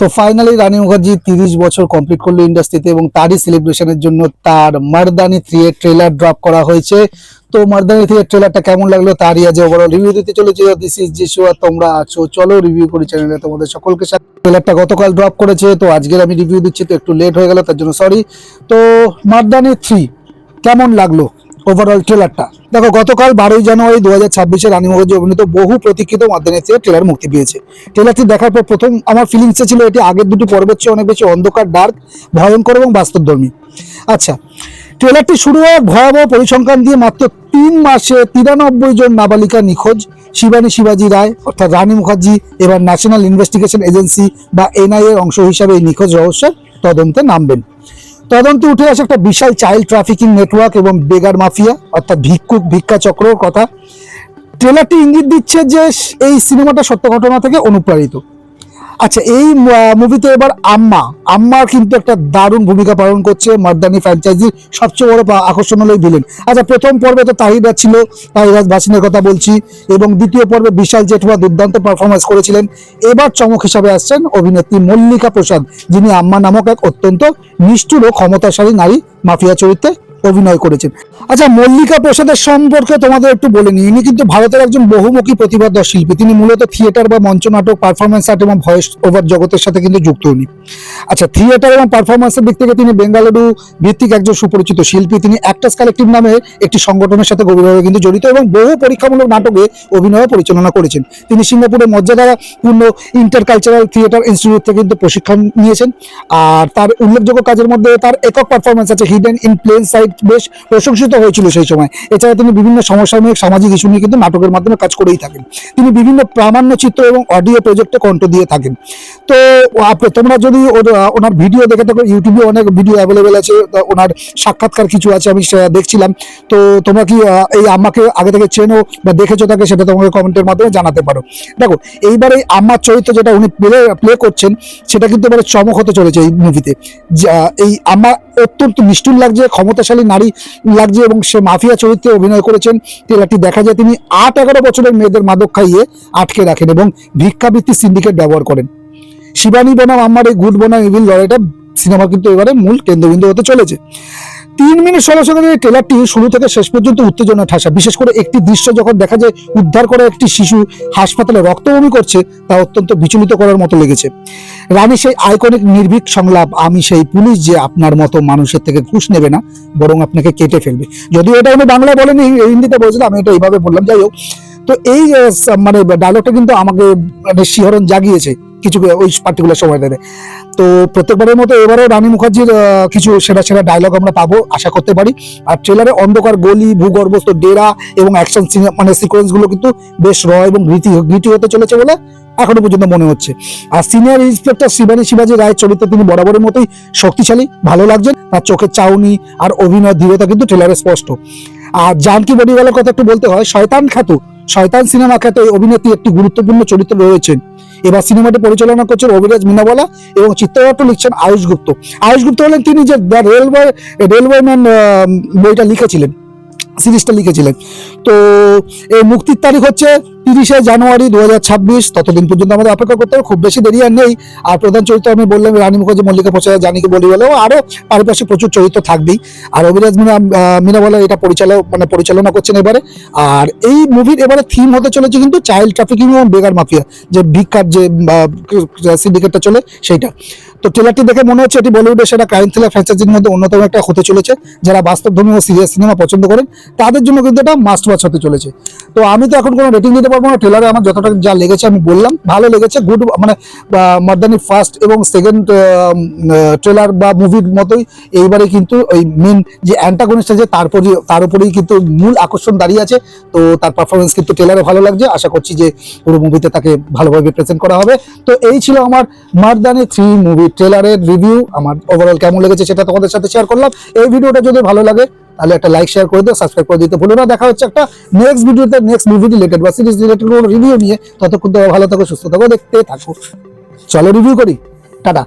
তো ফাইনালি রানী মুখার্জি তিরিশ বছর কমপ্লিট করল ইন্ডাস্ট্রিতে এবং তারই সেলিব্রেশনের জন্য তার মারদানি থ্রি এর ট্রেলার ড্রপ করা হয়েছে। তো মারদানি থ্রি এর ট্রেলারটা কেমন লাগল তারই আজ ওভারঅল রিভিউ দিতে চলেছে। দিস ইজ যিশু আর তোমরা আছো, চলো রিভিউ করি চ্যানেলে তোমাদের সকলকে সাথে ট্রেলারটা গতকাল ড্রপ করেছে, তো আজকের আমি রিভিউ দিচ্ছি, তো একটু লেট হয়ে গেল, তার জন্য সরি তো মারদানি থ্রি কেমন লাগল? ওভারঅল ট্রেলারটা দেখো, গতকাল বারোই জানুয়ারি দু হাজার ছাব্বিশে রানী মুখার্জি অভিনীত বহু প্রতীক্ষিত মাধ্যমে ট্রেলার মুক্তি পেয়েছে। ট্রেলারটি দেখার পর প্রথম আমার ফিলিংসে ছিল এটি আগের দুটি পর্বের চেয়ে অনেক বেশি অন্ধকার ডার্ক ভয়ঙ্কর এবং বাস্তবধর্মী। আচ্ছা ট্রেলারটি শুরু হয় ভয়াবহ পরিসংখ্যান দিয়ে মাত্র তিন মাসে তিরানব্বই জন নাবালিকা নিখোঁজ, শিবানী শিবাজি রায় অর্থাৎ রানী মুখার্জি, এবার ন্যাশনাল ইনভেস্টিগেশন এজেন্সি বা এনআইএর অংশ হিসাবে এই নিখোঁজ রহস্যের তদন্তে নামবেন। তদন্তে উঠে আসে একটা বিশাল চাইল্ড ট্রাফিকিং নেটওয়ার্ক এবং বেগার মাফিয়া, অর্থাৎ ভিক্ষুক, ভিক্ষা চক্রর কথা। ট্রেলারটি ইঙ্গিত দিচ্ছে যে এই সিনেমাটা সত্য ঘটনা থেকে অনুপ্রাণিত। আচ্ছা এই মুভিতে এবার আম্মা আম্মা কিন্তু একটা দারুণ ভূমিকা পালন করছে মার্দানি ফ্র্যাঞ্চাইজির সবচেয়ে বড় আকর্ষণ হলো ভিলেন আচ্ছা প্রথম পর্বে তো তাহিরাজ ছিল, তাহিরাজ ভাসিনের কথা বলছি, এবং দ্বিতীয় পর্বে বিশাল জেঠুয়া দুর্দান্ত পারফরমেন্স করেছিলেন। এবার চমক হিসাবে আসছেন অভিনেত্রী মল্লিকা প্রসাদ, যিনি আম্মা নামক এক অত্যন্ত নিষ্ঠুর ও ক্ষমতাশালী নারী মাফিয়া চরিত্রে অভিনয় করেছেন। আচ্ছা মল্লিকা প্রসাদের সম্পর্কে তোমাদের একটু বলে নিই। ইনি কিন্তু ভারতের একজন বহুমুখী প্রতিভাধর শিল্পী। তিনি মূলত থিয়েটার বা মঞ্চ নাটক পারফরমেন্স আর্ট এবং ভয়েস ওভার জগতের সাথে কিন্তু যুক্ত উনি। আচ্ছা থিয়েটার এবং পারফরমেন্সের দিক থেকে তিনি বেঙ্গালুরু ভিত্তিক একজন সুপরিচিত শিল্পী। তিনি অ্যাক্টার্স কালেক্টিভ নামে একটি সংগঠনের সাথে গভীরভাবে কিন্তু জড়িত এবং বহু পরীক্ষামূলক নাটকে অভিনয় পরিচালনা করেছেন। তিনি সিঙ্গাপুরের মর্যাদাপূর্ণ ইন্টারকালচারাল থিয়েটার ইনস্টিটিউট থেকে কিন্তু প্রশিক্ষণ নিয়েছেন। আর তার উল্লেখযোগ্য কাজের মধ্যে তার একক পারফরমেন্স আছে হিডেন ইন প্লেন সাইড বেশ প্রশংসিত হয়েছিল সেই সময়। এছাড়া তিনি বিভিন্ন সমসাময়িক সামাজিক ইস্যু নিয়ে কিন্তু নাটকের মাধ্যমে কাজ করেই থাকেন। তিনি বিভিন্ন প্রামাণ্য চিত্র এবং অডিও প্রজেক্টে কণ্ঠ দিয়ে থাকেন। তো তোমরা যদি ওনার ভিডিও দেখে থাকো ইউটিউবে অনেক ভিডিও অ্যাভেলেবেল আছে ওনার সাক্ষাৎকার কিছু আছে, আমি দেখছিলাম। তো, তোমরা কি এই আম্মাকে আগে থেকে চেনো বা দেখেছ তাকে, সেটা তোমাকে কমেন্টের মাধ্যমে জানাতে পারো। দেখো, এইবার এই আম্মার চরিত্র যেটা উনি প্লে প্লে করছেন, সেটা কিন্তু এবারে চমক হতে চলেছে এই মুভিতে এই আম্মা অত্যন্ত নিষ্ঠুর লাগছে, ক্ষমতাশালী নারী লাগছে এবং সে মাফিয়া চরিত্রে অভিনয় করেছেন। তেলাটি দেখা যায় তিনি আট এগারো বছরের মেয়েদের মাদক খাইয়ে আটকে রাখেন এবং ভিক্ষাবৃত্তি সিন্ডিকেট ব্যবহার করেন। শিবানী বনাম আমার এই গুড বনাম, ইভিল লড়াইটা সিনেমা কিন্তু এবারে মূল কেন্দ্রবিন্দু হতে চলেছে। তিন মিনিট ষোলো সেকেন্ডের ট্রেলারটি শুরু থেকে শেষ পর্যন্ত উত্তেজনা ঠাসা। বিশেষ করে একটি দৃশ্য যখন দেখা যায়, উদ্ধার করা একটি শিশু হাসপাতালে রক্তবমি করছে, তা অত্যন্ত বিচলিত করার মতো লেগেছে। রানী সেই আইকনিক নির্ভীক সংলাপ, আমি সেই পুলিশ যে আপনার মতো মানুষের থেকে ঘুষ নেবে না, বরং আপনাকে কেটে ফেলবে। যদিও এটা উনি বাংলায় বলেনি হিন্দিতে বলছিলাম আমি এটা এইভাবে বললাম। যাই হোক, তো এই মানে ডায়লগটা কিন্তু আমাকে মানে শিহরণ জাগিয়েছে। কিছু ওই পার্টিকুলার সময় সময়টাতে তো প্রত্যেকবারের মতো এবারেও রানী মুখার্জির কিছু সেরা সেরা ডায়লগ আমরা পাবো, আশা করতে পারি। আর ট্রেলারে অন্ধকার, গলি, ভূগর্ভস্থ, ডেরা এবং অ্যাকশন মানে সিকোয়েন্সগুলো কিন্তু বেশ র এবং গৃতি গৃতি হতে চলেছে বলে এখনও পর্যন্ত মনে হচ্ছে। আর সিনিয়র ইন্সপেক্টর শিবানী শিবাজি রায়ের চরিত্রে তিনি বরাবরের মতোই শক্তিশালী, ভালো লাগছেন তার চোখের চাউনি আর অভিনয় দৃঢ়তা কিন্তু ট্রেলারে স্পষ্ট। আর জানকি বডিওয়ালার কথা একটু বলতে হয়, শয়তান খ্যাত, শয়তান সিনেমা খ্যাত অভিনেত্রী একটি গুরুত্বপূর্ণ চরিত্র রয়েছেন। এবার সিনেমাটি পরিচালনা করছেন অভিরাজ মিনাবালা এবং চিত্রনাট্য লিখছেন আয়ুষ গুপ্ত। আয়ুষ গুপ্ত হলেন তিনি যে দ্য রেলওয়ে রেলওয়ে ম্যান বইটা লিখেছিলেন, সিরিজটা লিখেছিলেন। তো এই মুক্তির তারিখ হচ্ছে তিরিশে জানুয়ারি দু হাজার ছাব্বিশ ততদিন পর্যন্ত আমাদের অপেক্ষা করতে হবে খুব বেশি দেরি আর নেই। আর প্রধান চরিত্র আমি বললাম রানী মুখার্জি মল্লিকা প্রসাদ জানিকে বলি বলেও আরও পারিপার্শ্বিক প্রচুর চরিত্র থাকবেই। আর অভিরাজ মিনা আহ, মিনাওয়ালা এটা পরিচালক মানে পরিচালনা করছেন এবারে। আর এই মুভির এবারে থিম হতে চলেছে কিন্তু চাইল্ড ট্রাফিকিং এবং বেগার মাফিয়া যে ভিক্ষার যে সিন্ডিকেটটা চলে সেইটা। তো ট্রেলারটি দেখে মনে হচ্ছে এটি বলিউডের সেরা ক্রাইম থ্রিলার ফ্র্যাঞ্চাইজির মধ্যে অন্যতম একটা হতে চলেছে যারা বাস্তবধর্মী ও সিরিয়াস সিনেমা পছন্দ করেন তাদের জন্য কিন্তু এটা মাস্ট ওয়াচ হতে চলেছে। তো আমি তো এখন কোনো রেটিং দিতে পারব না ট্রেলারে আমার যতটা যা লেগেছে আমি বললাম। ভালো লেগেছে গুড মানে মর্দানি ফার্স্ট এবং সেকেন্ড ট্রেলার বা মুভির মতোই। এইবারে কিন্তু ওই মেন যে অ্যান্টাগনিস্ট আছে তারপরে তার উপরেই কিন্তু মূল আকর্ষণ দাঁড়িয়ে আছে। তো তার পারফরমেন্স কিন্তু ট্রেলারে ভালো লাগছে। আশা করছি যে পুরো মুভিতে তাকে ভালোভাবে প্রেজেন্ট করা হবে। তো এই ছিল আমার মারদানি থ্রি মুভি ট্রেলারের রিভিউ আমার ওভারঅল কেমন লেগেছে সেটা তোমাদের সাথে শেয়ার করলাম। এই ভিডিওটা যদি ভালো লাগে তাহলে একটা লাইক শেয়ার করে দিও সাবস্ক্রাইব করে দিতে ভুলো না। দেখা হচ্ছে একটা নেক্সট ভিডিওতে নেক্সট মুভি রিলেটেড বা সিরিজ রিলেটেড কোনো রিভিউ নিয়ে। ততক্ষণ তো ভালো থাকো, সুস্থ থাকো, দেখতে থাকো। চলো রিভিউ করি। টাটা।